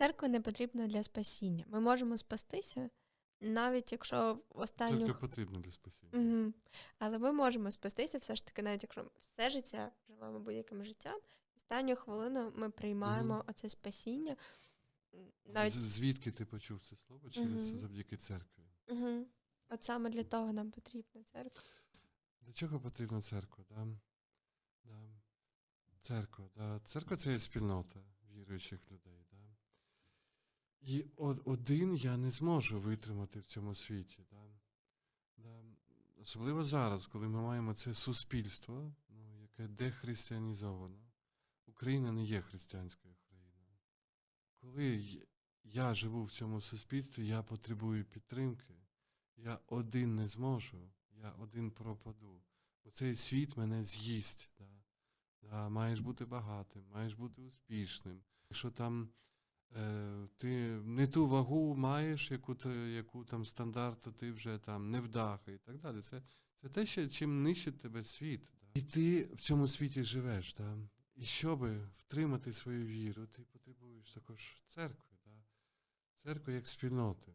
Церква не потрібна для спасіння. Ми можемо спастися, навіть якщо в останню Тільки х- потрібно для спасіння. Угу. Але ми можемо спастися все ж таки, навіть якщо все життя живемо будь-яким життям, останню хвилину ми приймаємо Мгм. оце спасіння. Навіть Звідки ти почув це слово? Через Мгм. завдяки церкві. угу. От саме для того нам потрібна церква. Для чого потрібна церква? Да? Да. Церква, да. Церква це є спільнота віруючих людей. І од- один я не зможу витримати в цьому світі. Да? Да. Особливо зараз, коли ми маємо це суспільство, ну, яке дехристиянізовано. Україна не є християнською країною. Коли я живу в цьому суспільстві, я потребую підтримки. Я один не зможу, я один пропаду. Бо цей світ мене з'їсть. Да? Да, маєш бути багатим, маєш бути успішним. Якщо там ти не ту вагу маєш, яку, яку там стандарт, то ти вже там невдаха і так далі. Це, це те, що, чим нищить тебе світ. І ти в цьому світі живеш. Да? І щоб втримати свою віру, ти потребуєш також церкви. Да? Церкви як спільноти.